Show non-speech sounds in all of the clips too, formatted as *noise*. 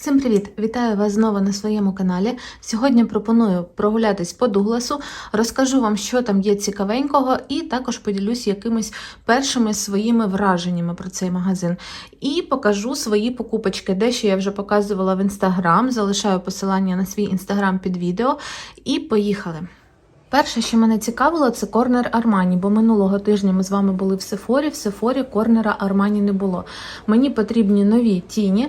Всім привіт! Вітаю вас знову на своєму каналі. Сьогодні пропоную прогулятись по Дугласу, розкажу вам, що там є цікавенького, і також поділюсь якимись першими своїми враженнями про цей магазин. І покажу свої покупочки. Дещо я вже показувала в інстаграм, залишаю посилання на свій інстаграм під відео. І поїхали! Перше, що мене цікавило, це корнер Армані, бо минулого тижня ми з вами були в Сефорі. В Сефорі корнера Армані не було. Мені потрібні нові тіні.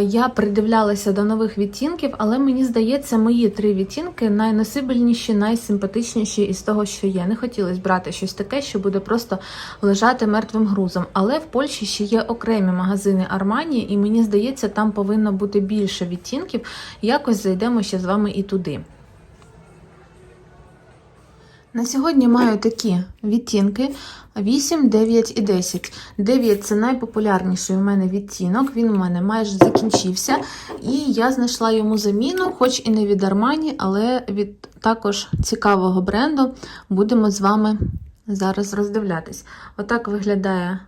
Я придивлялася до нових відтінків, але мені здається, мої три відтінки найносибельніші, найсимпатичніші із того, що є. Не хотілося брати щось таке, що буде просто лежати мертвим грузом. Але в Польщі ще є окремі магазини Армані, і мені здається, там повинно бути більше відтінків. Якось зайдемо ще з вами і туди. На сьогодні маю такі відтінки 8, 9 і 10. 9 це найпопулярніший у мене відтінок. Він у мене майже закінчився. І я знайшла йому заміну, хоч і не від Армані, але від також цікавого бренду. Будемо з вами зараз роздивлятись. Отак виглядає.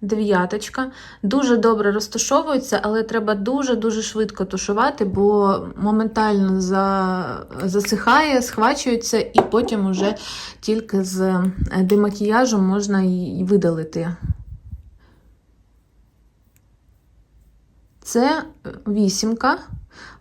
Дев'яточка. Дуже добре розташовується, але треба дуже-дуже швидко тушувати, бо моментально за... засихає, схвачується, і потім уже тільки з демакіяжем можна і видалити. Це вісімка.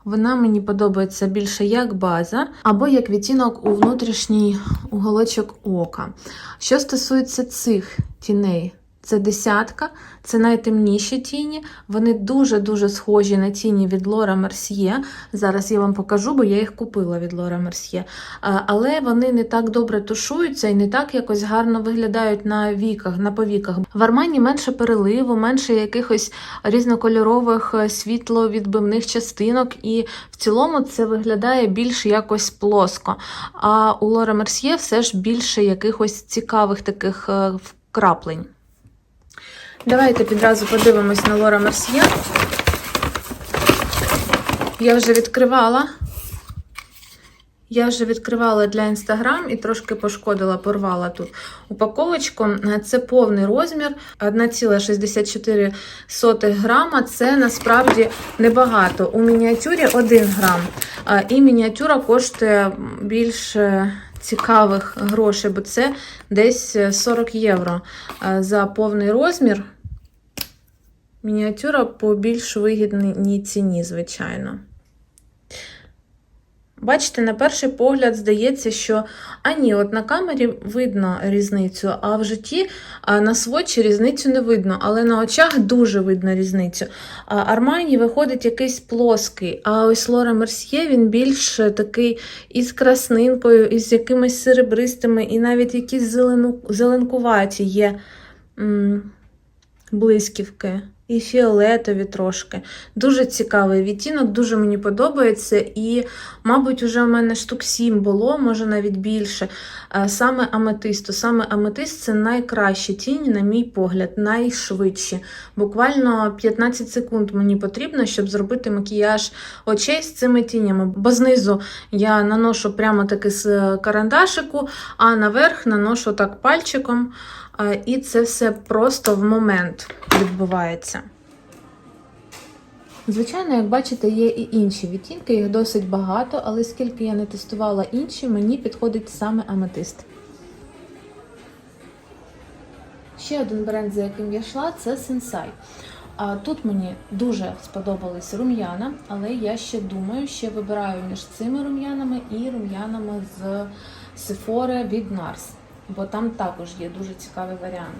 Вона мені подобається більше як база, або як відтінок у внутрішній уголочок ока. Що стосується цих тіней, це десятка, це найтемніші тіні. Вони дуже-дуже схожі на тіні від Лора Мерсьє. Зараз я вам покажу, бо я їх купила від Лора Мерсьє. Але вони не так добре тушуються і не так якось гарно виглядають на віках, на повіках. В Армані менше переливу, менше якихось різнокольорових світловідбивних частинок, і в цілому це виглядає більш якось плоско. А у Лора Мерсьє все ж більше якихось цікавих таких вкраплень. Давайте підразу подивимось на Лора Мерсьє. Я вже відкривала. Я вже відкривала для Інстаграм і трошки пошкодила, порвала тут упаковочку. Це повний розмір 1,64 грама. Це насправді небагато. У мініатюрі 1 грам. І мініатюра коштує більше цікавих грошей, бо це десь 40 євро за повний розмір. Мініатюра по більш вигідній ціні, звичайно. Бачите, на перший погляд здається, що а ні, от на камері видно різницю, а в житті на сводчі різницю не видно, але на очах дуже видно різницю. Армані виходить якийсь плоский, а ось Лора Мерсьє він більш такий із краснинкою, із якимись серебристими, і навіть якісь зеленкуваті є м блисківки. І фіолетові трошки. Дуже цікавий відтінок, дуже мені подобається. І, мабуть, вже в мене штук 7 було, може навіть більше. Саме аметисту. Саме аметист це найкращі тіні, на мій погляд, найшвидші. Буквально 15 секунд мені потрібно, щоб зробити макіяж очей з цими тінями. Бо знизу я наношу прямо таки з карандашику, а наверх наношу так пальчиком. І це все просто в момент відбувається. Звичайно, як бачите, є і інші відтінки, їх досить багато, але скільки я не тестувала інші, мені підходить саме аметист. Ще один бренд, за яким я йшла, це Sensai. А тут мені дуже сподобались рум'яна, але я ще думаю, ще вибираю між цими рум'янами і рум'янами з Sephora від NARS бо там також є дуже цікавий варіант.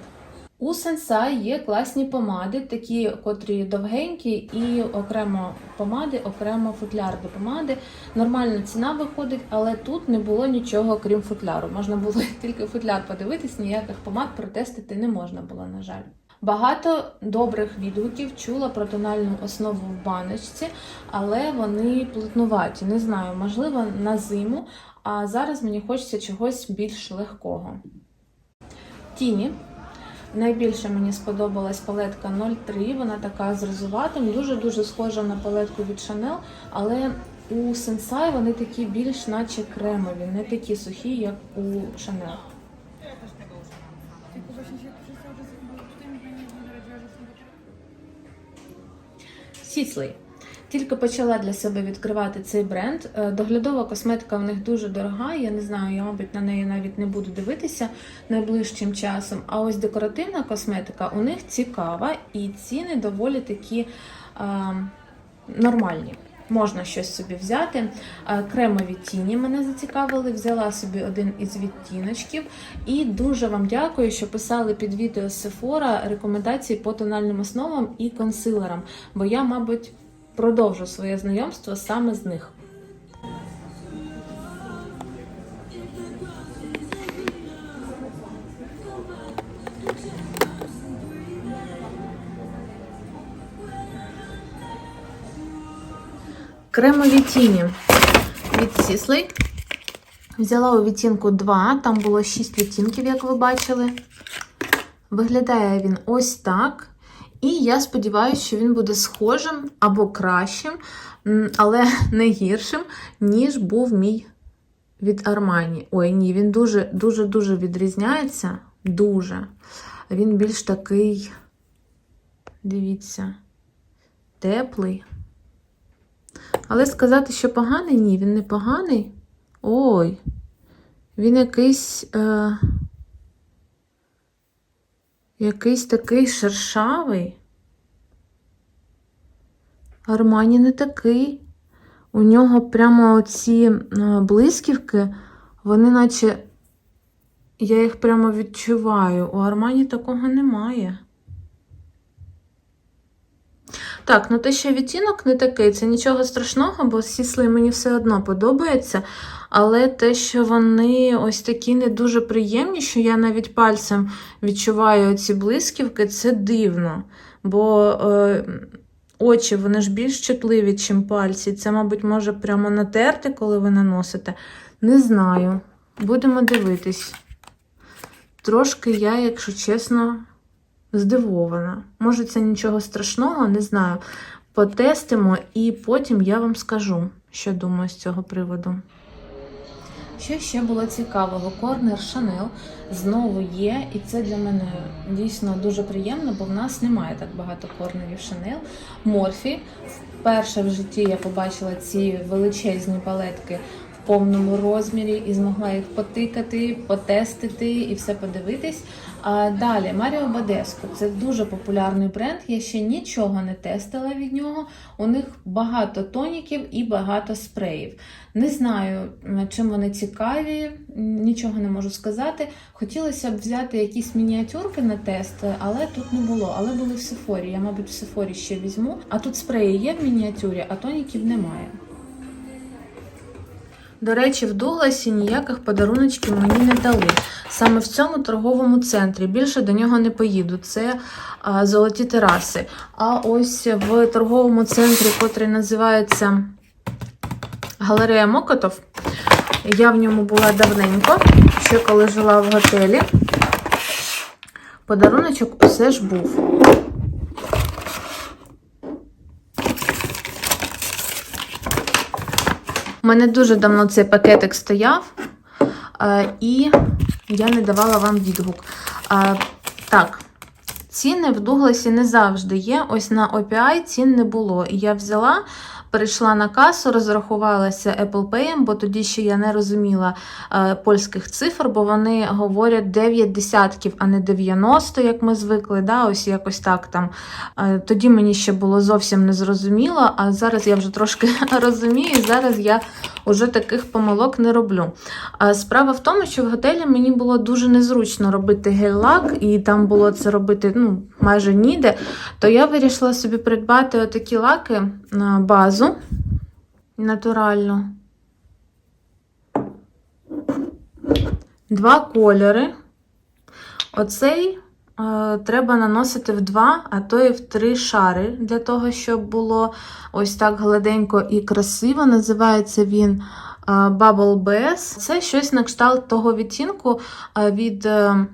У Sensai є класні помади, такі, котрі довгенькі, і окремо помади, окремо футляр до помади. Нормальна ціна виходить, але тут не було нічого крім футляру. Можна було *laughs* тільки футляр подивитись, ніяких помад протестити не можна було, на жаль. Багато добрих відгуків чула про тональну основу в баночці, але вони плотнуваті. Не знаю, можливо, на зиму, а зараз мені хочеться чогось більш легкого. Тіні. Найбільше мені сподобалась палетка 03, вона така з розуватим, дуже-дуже схожа на палетку від Chanel, але у Sensai вони такі більш наче кремові, не такі сухі, як у Chanel. Сіслей. Тільки почала для себе відкривати цей бренд. Е, Доглядова косметика в них дуже дорога. Я не знаю, я, мабуть, на неї навіть не буду дивитися найближчим часом. А ось декоративна косметика у них цікава, і ціни доволі такі а, нормальні. Можна щось собі взяти. А, Кремові тіні мене зацікавили. Взяла собі один із відтіночків. І дуже вам дякую, що писали під відео з Sephora рекомендації по тональним основам і консилерам. Бо я, мабуть, продовжу своє знайомство саме з них. Кремові тіні від Сіслей. Взяла у відтінку 2, там було 6 відтінків, як ви бачили. Виглядає він ось так. І я сподіваюся, що він буде схожим або кращим, але не гіршим, ніж був мій від Armani. Ой, ні, він дуже дуже дуже відрізняється. Дуже. Він більш такий, дивіться, теплий. Але сказати, що поганий, ні, він не поганий. Ой, він якийсь. Е... Якийсь такий шершавий. Армані не такий. У нього прямо оці е, блисківки, вони наче. Я їх прямо відчуваю. У Армані такого немає. Так, ну те, що відтінок не такий, це нічого страшного, бо сісли мені все одно подобається. Але те, що вони ось такі не дуже приємні, що я навіть пальцем відчуваю ці блисківки, це дивно. Бо е, очі вони ж більш чутливі, ніж пальці. Це, мабуть, може прямо натерти, коли ви наносите. Не знаю. Будемо дивитись. Трошки я, якщо чесно, здивована. Може, це нічого страшного, не знаю. Потестимо і потім я вам скажу, що думаю з цього приводу. Що ще було цікавого? Корнер Шанел знову є, і це для мене дійсно дуже приємно, бо в нас немає так багато корнерів Шанел. Морфі. Вперше в житті я побачила ці величезні палетки в повному розмірі і змогла їх потикати, потестити і все подивитись. А далі Маріо Бадеско це дуже популярний бренд. Я ще нічого не тестила від нього. У них багато тоніків і багато спреїв. Не знаю, чим вони цікаві, нічого не можу сказати. Хотілося б взяти якісь мініатюрки на тест, але тут не було. Але були в Сефорі. Я, мабуть, в Сефорі ще візьму. А тут спреї є в мініатюрі, а тоніків немає. До речі, в Дугласі ніяких подаруночків мені не дали. Саме в цьому торговому центрі. Більше до нього не поїду. Це а, золоті тераси. А ось в торговому центрі, котрий називається Галерея Мокотов, я в ньому була давненько, ще коли жила в готелі. Подаруночок усе ж був. У мене дуже давно цей пакетик стояв, е, і я не давала вам відгук. Е, Так, ціни в Дугласі не завжди є. Ось на OPI цін не було. І я взяла. Перейшла на касу, розрахувалася Apple Pay, бо тоді ще я не розуміла е, польських цифр, бо вони говорять 9 десятків, а не 90, як ми звикли. Да? Ось якось так там. Е, тоді мені ще було зовсім незрозуміло, а зараз я вже трошки *laughs* розумію, зараз я вже таких помилок не роблю. Справа в тому, що в готелі мені було дуже незручно робити гель-лак, і там було це робити ну, майже ніде, то я вирішила собі придбати отакі лаки на базу натуральну. Два кольори. Оцей е, треба наносити в два, а то і в три шари, для того, щоб було ось так гладенько і красиво. Називається він е, Bubble Bass. Це щось на кшталт того відтінку е, від е,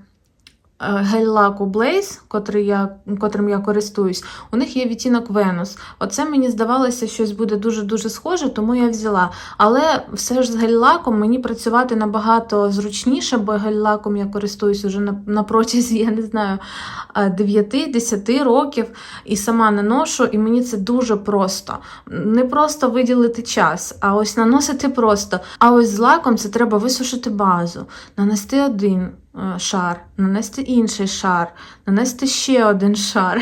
гель-лаку Blaze, котрий котрим я користуюсь, у них є відтінок Venus. Оце мені здавалося, щось буде дуже-дуже схоже, тому я взяла. Але все ж з гель-лаком мені працювати набагато зручніше, бо гель-лаком я користуюсь уже на, *laughs* я не знаю, 9-10 років і сама наношу, і мені це дуже просто. Не просто виділити час, а ось наносити просто. А ось з лаком це треба висушити базу, нанести один е, шар, нанести інший шар, нанести ще один шар.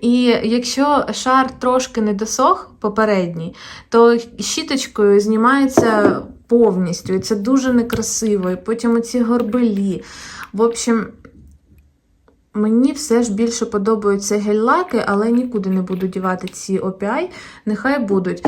І якщо шар трошки не досох попередній, то щіточкою знімається повністю. І це дуже некрасиво. І потім оці горбелі. В общем, Мені все ж більше подобаються гель-лаки, але нікуди не буду дівати ці OPI, нехай будуть.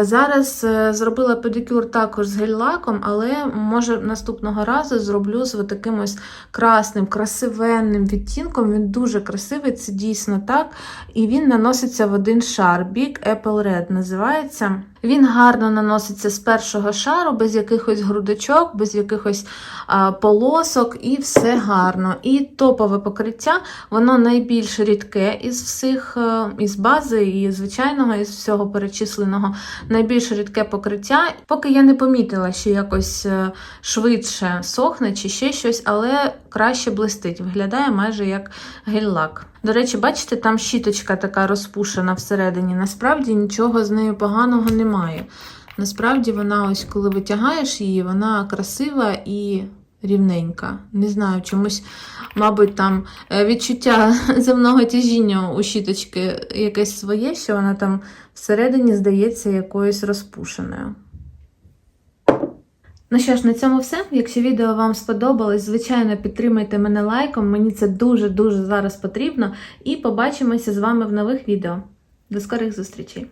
Зараз е, зробила педикюр також з гель-лаком, але може наступного разу зроблю з таким ось красним, красивенним відтінком. Він дуже красивий, це дійсно так. І він наноситься в один шар. Big Apple Red називається. Він гарно наноситься з першого шару, без якихось грудочок, без якихось а, полосок, і все гарно. І топове покриття, воно найбільш рідке із всіх, е, із бази і звичайного, із всього перечисленого, найбільш рідке покриття. Поки я не помітила, що якось е, швидше сохне чи ще щось, але краще блистить. Виглядає майже як гель-лак. До речі, бачите, там щіточка така розпушена всередині. Насправді нічого з нею поганого немає. Насправді вона, ось коли витягаєш її, вона красива і рівненька. Не знаю, чомусь, мабуть, там е, відчуття *laughs* земного тяжіння у щіточки якесь своє, що вона там всередині здається якоюсь розпушеною. Ну що ж, на цьому все. Якщо відео вам сподобалось, звичайно, підтримайте мене лайком. Мені це дуже-дуже зараз потрібно. І побачимося з вами в нових відео. До скорих зустрічей!